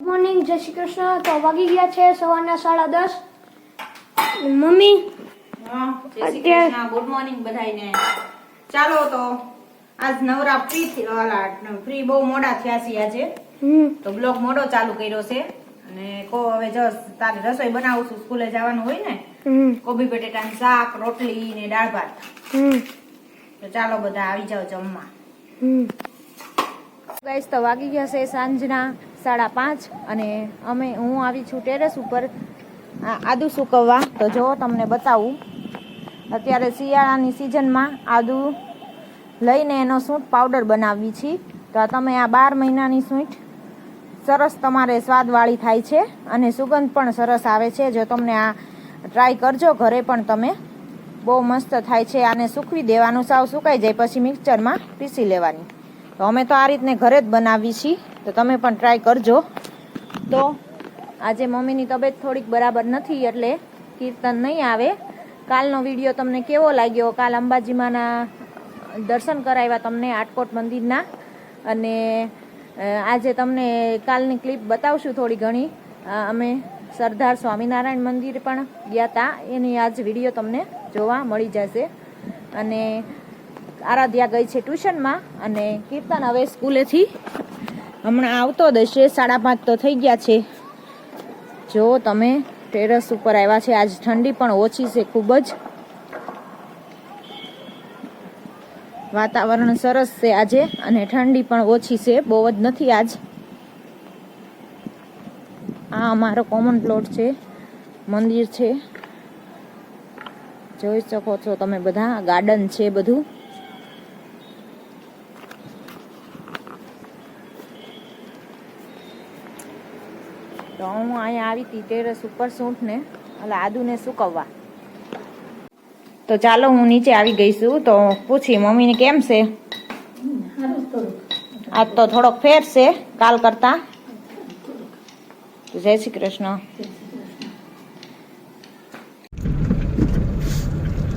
Morning જય શ્રી કૃષ્ણ. તો વાગી ગયા છે સવારના સાડા દસ. મમ્મી? ગુડ મોર્નિંગ બધાને ચાલો તો આજ નવરા ફ્રી ફ્રી બહુ મોડા થયા છે આજે. તો બ્લોગ મોડો ચાલુ કર્યો છે. અને કો હવે જો તારે રસોઈ બનાવું છું સ્કૂલે જવાનું હોય ને કોબી બટેટાનું શાક રોટલી ને દાળ ભાત. તો ચાલો બધા આવી જાઓ જમવા. ગાઈસ તો વાગી ગયા છે સાંજના. સાડા પાંચ અને અમે, હું આવી છું ટેરેસ ઉપર આદુ સુકવવા. તો જો તમને બતાવું, અત્યારે શિયાળાની સિઝનમાં આદુ લઈને એનો સૂંઠ પાવડર બનાવી છીએ. તો આ તમે આ બાર મહિનાની સૂંઠ, સરસ તમારે સ્વાદવાળી થાય છે અને સુગંધ પણ સરસ આવે છે. જો તમને આ ટ્રાય કરજો ઘરે પણ તમે. બહુ મસ્ત થાય છે. આને સૂકવી દેવાનું. સાવ સુકાઈ જાય, પછી મિક્સચરમાં પીસી લેવાની. તો અમે તો આ રીતને ઘરે જ બનાવી છીએ તો તમે પણ ટ્રાય કરજો. તો આજે મમ્મીની તબિયત થોડીક બરાબર નથી એટલે કીર્તન નહીં આવે. કાલનો વીડિયો તમને કેવો લાગ્યો? કાલ અંબાજીમાંના દર્શન કરાવ્યા તમને આટકોટ મંદિરના. અને આજે તમને કાલની ક્લિપ બતાવશું થોડી ઘણી. અમે સરદાર સ્વામિનારાયણ મંદિર પણ ગયા હતા એની આજ વીડિયો તમને જોવા મળી જશે. અને આરાધ્યા ગઈ છે ટ્યુશનમાં અને કીર્તન હવે સ્કૂલેથી હમણાં આવતો દેશે સાડા પાંચ તો થઈ ગયા છે. જો તમે ટેરેસ ઉપર આવ્યા છે, આજ ઠંડી પણ ઓછી છે ખૂબ જ. વાતાવરણ સરસ છે આજે અને ઠંડી પણ ઓછી છે, બહુ જ નથી આજ. આ અમારો કોમન પ્લોટ છે, મંદિર છે. જોઈ શકો છો તમે બધા ગાર્ડન છે બધું. તો હું અહીંયા આવી હતી ટેરેસ ઉપર સૂંઠને એટલે આદુને સુકવવા. તો ચાલો હું નીચે આવી ગઈ છું, તો પૂછી, મમ્મીને કેમ છે? આજ તો થોડોક ફેર છે, કાલ કરતા. Jai Shri Krishna.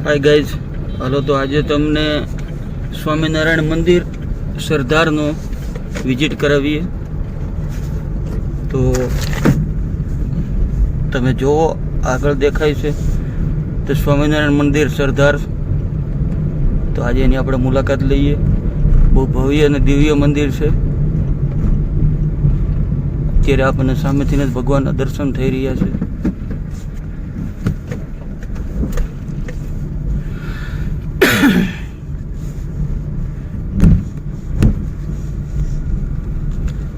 Hi guys hello તો આજે તમને સ્વામિનારાયણ મંદિર સરદારનો વિઝિટ કરાવીએ. તો તમે જુઓ આગળ દેખાય છે તો સ્વામિનારાયણ મંદિર સરદાર. તો આજે એની આપણે મુલાકાત લઈએ. બહુ ભવ્ય અને દિવ્ય મંદિર છે. અત્યારે આપણને સામેથી જ ભગવાનના દર્શન થઈ રહ્યા છે.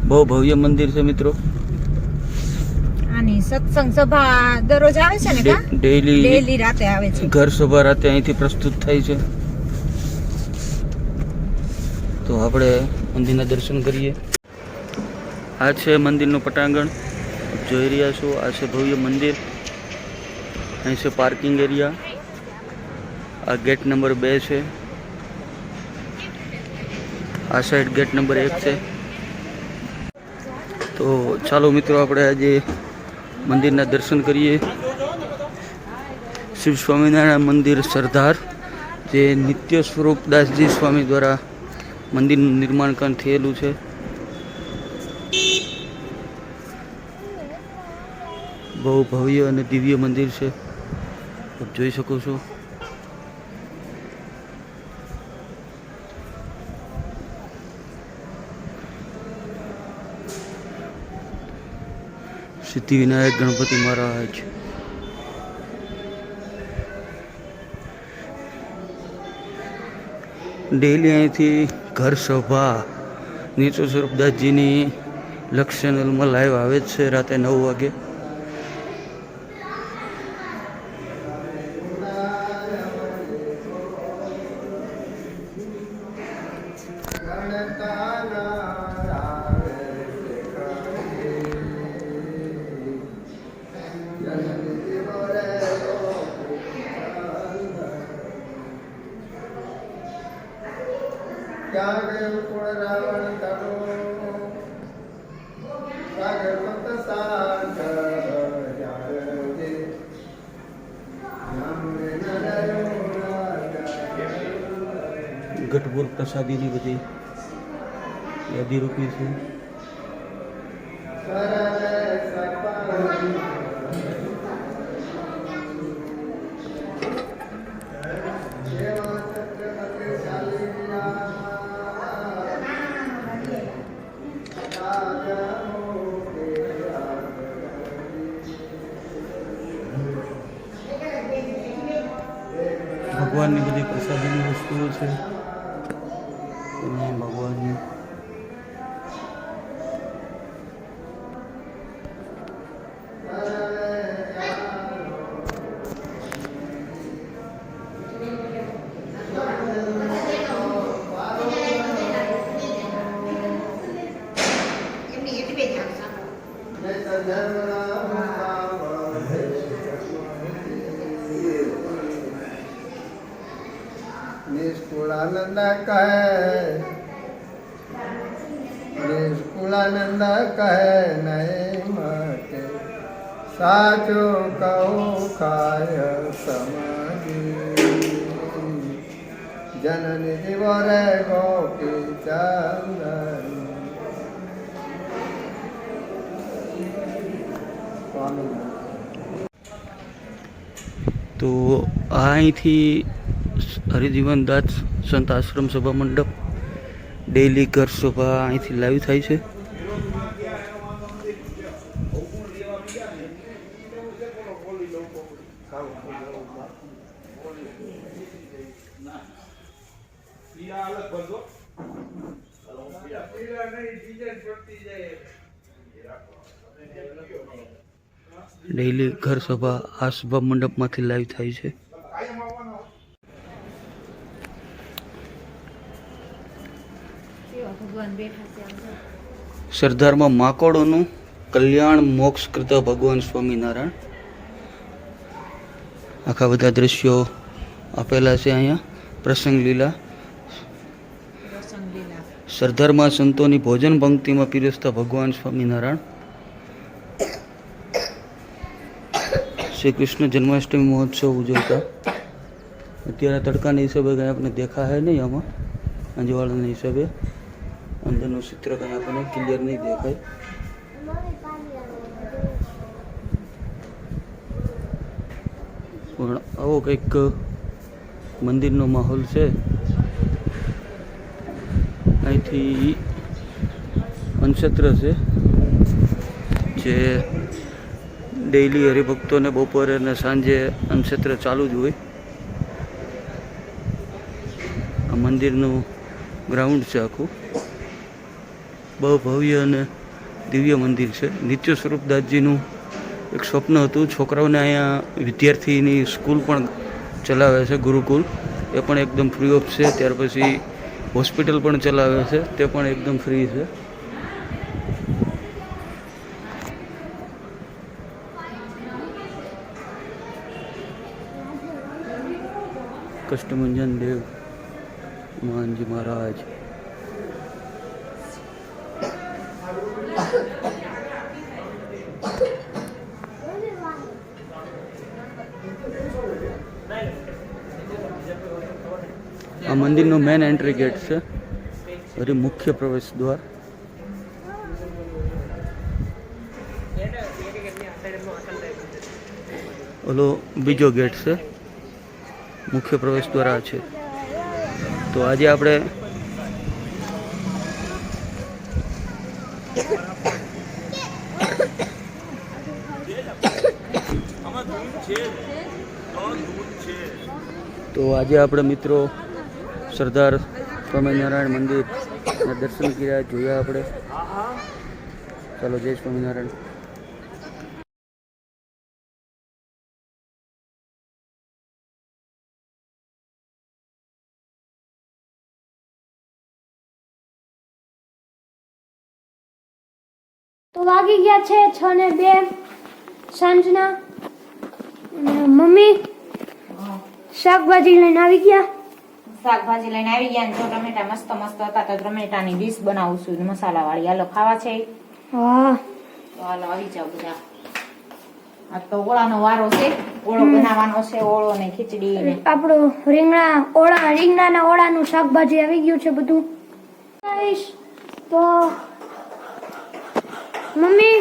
બહુ ભવ્ય મંદિર છે મિત્રો. આની સત્સંગ સભા દરરોજ આવે છે ને કા? ડેઈલી ડેલી રાતે આવે છે. ઘર સભા રાતે અહીંથી પ્રસ્તુત થાય છે. તો આપણે મંદિરના દર્શન કરીએ. આ છે મંદિરનું પટાંગણ. જોઈ રહ્યા છો આ છે ભવ્ય મંદિર. અહીં છે પાર્કિંગ એરિયા આ ગેટ નંબર બે છે. આ સાઈડ ગેટ નંબર એક છે. તો ચાલો મિત્રો આપણે આજે મંદિરના દર્શન કરીએ. શિવ સ્વામિનારાયણ મંદિર સરદાર, જે નિત્ય સ્વરૂપ દાસજી સ્વામી દ્વારા મંદિરનું નિર્માણ થયેલું છે. બહુ ભવ્ય અને દિવ્ય મંદિર છે. આપ જોઈ શકો છો. સિદ્ધિવિનાયક ગણપતિ મહારાજ. ડેલી અહીંથી ઘર સભા, નીચો સ્વરૂપદાસજીની લક્ષ ચેનલમાં લાઈવ આવે જ છે રાતે નવ વાગે. ક્યાં ગયો કુળ રાવણ તનો સાગર પત સાગર. ગઢપુર પ્રસાદીની બધી યાદી રૂપી છે. ભગવાનની બધી પ્રસાદીની વસ્તુઓ છે. ભગવાનની નિષ્કુળાનંદ કહે નહીં માટે. સાચો કહો ખાય સમાધિ. જનની જીવો રે ગોપી ચંદન. તો અહીંથી હરિજીવન દાસ સંત આશ્રમ સભા મંડપ ડેઈલી ઘર શોભા અહીંથી લાઈવ થાય છે. ડેઈલી ઘર સભા આ સભા મંડપમાંથી લાઈવ થાય છે ભગવાન બેઠા છે આમ જો. સરદારમાં માકોડોનું કલ્યાણ મોક્ષ કૃત ભગવાન સ્વામિનારાયણ. આખા બધા દ્રશ્યો આપેલા છે અહીંયા. પ્રસંગ લીલા. સરદારમાં સંતોની ભોજન પંક્તિમાં પીરસતા ભગવાન સ્વામિનારાયણ. શ્રી કૃષ્ણ જન્માષ્ટમી મહોત્સવ ઉજવતા. અત્યારે તડકાના હિસાબે કંઈ આપણે દેખા હે નહીં આમાં. અંજવાળાના હિસાબે. અંદરનું ચિત્ર કંઈ આપણને ક્લિયર નહીં દેખાય. પણ આવો કંઈક મંદિરનો માહોલ છે. અહીંથી અનક્ષત્ર છે, જે ડેઈલી હરિભક્તોને બપોરે અને સાંજે અનક્ષેત્ર ચાલુ જ હોય. આ મંદિરનું ગ્રાઉન્ડ છે આખું. બહુ ભવ્ય અને દિવ્ય મંદિર છે. નિત્ય સ્વરૂપદાસજીનું એક સ્વપ્ન હતું. છોકરાઓને અહીંયા વિદ્યાર્થીની સ્કૂલ પણ ચલાવે છે, ગુરુકુલ. એ પણ એકદમ ફ્રી ઓફ છે. ત્યાર પછી હોસ્પિટલ પણ ચલાવે છે. તે પણ એકદમ ફ્રી છે. કષ્ટમંજન દેવ હનુમાનજી મહારાજ. આ મંદિરનું મેન એન્ટ્રી ગેટ છે. હરી મુખ્ય પ્રવેશ દ્વાર. ઓલો બીજો ગેટ છે. મુખ્ય પ્રવેશ દ્વાર છે. તો આજે આપણે તો આજે આપણે મિત્રો સરદાર સ્વામિનારાયણ મંદિરના દર્શન કર્યા, જોયા આપણે. ચાલો, જય સ્વામિનારાયણ. તો વાગી ગયા છે છ ને બે સાંજના. મમ્મી શાકભાજી લઈને આવી ગયા. શાકભાજી લઈને આવી ગયા ને જો ટમેટા મસ્ત મસ્ત હતા તો ટમેટાની ડીશ બનાવું છું. મસાલા વાળી હાલો ખાવા છે? હાલો આવી જાવ બધા. આ તો ઓળાનો વારો છે. ઓળો બનાવવાનો છે ઓળો ને ખીચડી આપણું રીંગણા ઓળા રીંગણાના ઓળાનું શાકભાજી આવી ગયું છે બધું. તો મમ્મી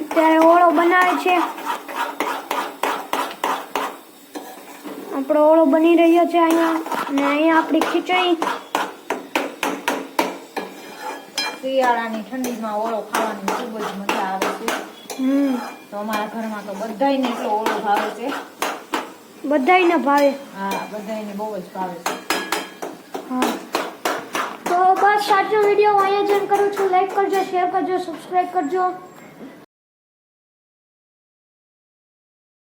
અત્યારે ઓળો બનાવે છે. આપણો ઓળો બની રહ્યો છે અહીંયા. અને અહીંયા આપણી ખીચડી. શિયાળાની ઠંડીમાં ઓળો ખાવાની ખૂબ જ મજા આવે છે. હમ. તો અમારા ઘરમાં તો બધાયને એટલો ઓળો ભાવે છે. બધાયને ભાવે. હા બધાયને બહુ જ ભાવે છે. હા. તો બસ આજનો વીડિયો અહીંયા જ કરું છું. લાઈક કરજો શેર કરજો સબસ્ક્રાઈબ કરજો.